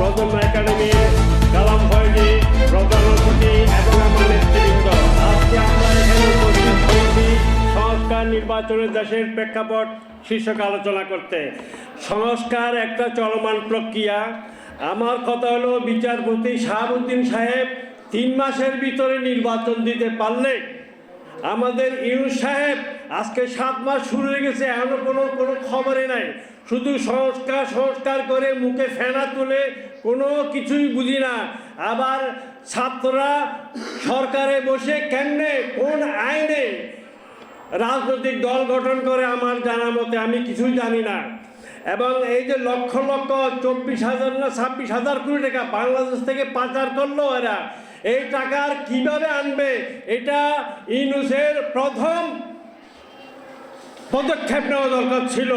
প্রজন্ম একাডেমি প্রধান হয়েছি সংস্কার নির্বাচনের দেশের প্রেক্ষাপট শীর্ষক আলোচনা করতে। সংস্কার একটা চলমান প্রক্রিয়া। আমার কথা হলো, বিচারপতি শাহাবুদ্দিন সাহেব তিন মাসের ভিতরে নির্বাচন দিতে পারলে, আমাদের ইউ সাহেব আজকে সাত মাস শুরু হয়ে গেছে, এখনও কোনো কোনো খবরে নাই। শুধু সংস্কার সংস্কার করে মুখে ফেনা তুলে কোনো কিছুই বুঝি না। আবার ছাত্ররা সরকারে বসে কেমনে, কোন আইনে রাজনৈতিক দল গঠন করে আমার জানা মতে, আমি কিছুই জানি না। এবং এই যে লক্ষ লক্ষ চব্বিশ হাজার না ছাব্বিশ হাজার কোটি টাকা বাংলাদেশ থেকে পাচার করল এরা, এই টাকার কীভাবে আনবে? এটা ইনুসের প্রথম পদক্ষেপ নেওয়া দরকার ছিল।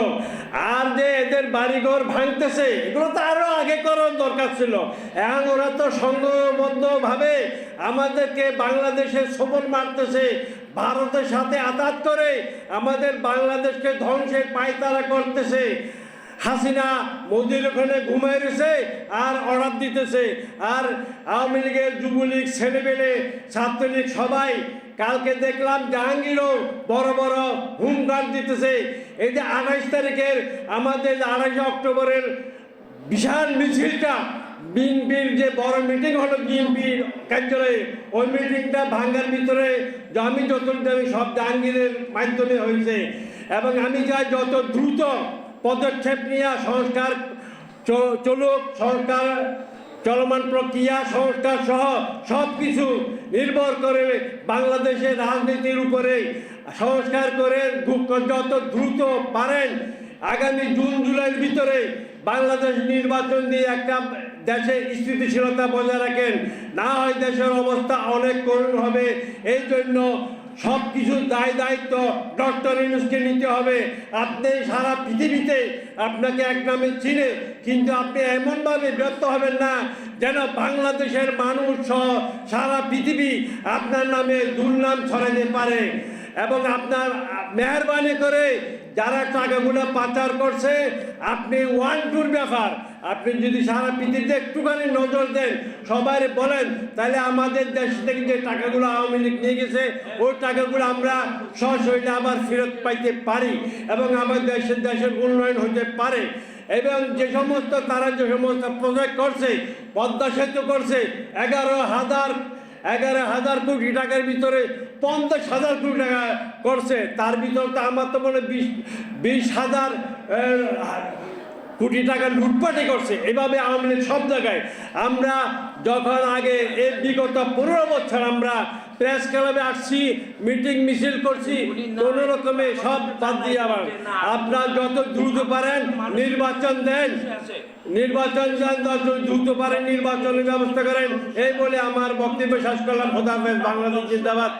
আর যে এদের বাড়িঘর ভাঙতেছে, এগুলো তো আরও আগে করার দরকার ছিল। এখন ওরা তো সংঘবদ্ধভাবে আমাদেরকে বাংলাদেশে সবল মারতেছে, ভারতের সাথে আঘাত করে আমাদের বাংলাদেশকে ধ্বংসের পায়তারা করতেছে। হাসিনা মোদির ওখানে ঘুমাই রয়েছে আর অর্ডার দিতেছে। আর আওয়ামী লীগের যুবলীগ ছেলেবেলে ছাত্রলীগ সবাই কালকে দেখলাম জাহাঙ্গীরও বড় বড় হুমকার দিতেছে। এই যে আঠাইশ তারিখের আমাদের আঠাইশে অক্টোবরের বিশাল মিছিলটা, বিএনপির যে বড় মিটিং হলো বিএনপির কার্যালয়ে, ওই মিটিংটা ভাঙ্গার ভিতরে আমি যত জানি সব জাহাঙ্গীরের মাধ্যমে হয়েছে। এবং আমি চাই যত দ্রুত পদক্ষেপ নিয়ে সংস্কার চলুক, সংস্কার চলমান প্রক্রিয়া সংস্কার সহ সব কিছু নির্ভর করে বাংলাদেশের রাজনীতির উপরে সংস্কার করে যত দ্রুত পারেন। আগামী জুন, জুলাইয়ের ভিতরে বাংলাদেশ নির্বাচন দিয়ে একটা দেশের স্থিতিশীলতা বজায় রাখেন। না হয় দেশের অবস্থা অনেক করুণ হবে। এই জন্য সব কিছু দায় দায়িত্ব ডক্টর ইউনুসকে নিতে হবে। আপনি সারা পৃথিবীতে আপনাকে এক নামে চিনে, কিন্তু আপনি এমনভাবে ব্যর্থ হবেন না যেন বাংলাদেশের মানুষ সহ সারা পৃথিবী আপনার নামে দুর্নাম ছড়াতে পারে। এবং আপনার মেহরবানি করে যারা টাকাগুলো পাচার করছে, আপনি ওয়ান টুর ব্যাপার, আপনি যদি সারা পৃথিবীতে একটুখানি নজর দেন, সবাই বলেন, তাহলে আমাদের দেশ থেকে যে টাকাগুলো আওয়ামী লীগ নিয়ে গেছে, ওই টাকাগুলো আমরা সশরীরে আবার ফেরত পাইতে পারি এবং আমাদের দেশের দেশের উন্নয়ন হতে পারে। এবং যে সমস্ত, তারা যে সমস্ত প্রজেক্ট করছে, পদ্মা সেতু করছে, এগারো হাজার এগারো হাজার কোটি টাকার ভিতরে পঞ্চাশ হাজার কোটি টাকা করছে। তার ভিতর তো আমার তো মনে বিশ বিশ হাজার কোটি টাকা লুটপাটই করছে। এভাবে লীগ সব জায়গায়। আমরা যখন আগে এর বিগত পনেরো বছর আমরা প্রেস ক্লাবে আসছি, মিটিং মিছিল করছি, কোনো রকমে সব বাদ দিয়ে আবার। আপনারা যত দ্রুত পারেন নির্বাচন দেন। নির্বাচন দেন, যত দ্রুত পারেন নির্বাচনের ব্যবস্থা করেন। এই বলে আমার বক্তব্য শেষ করলাম। খোদাফেজ বাংলাদেশ জিন্দাবাদ।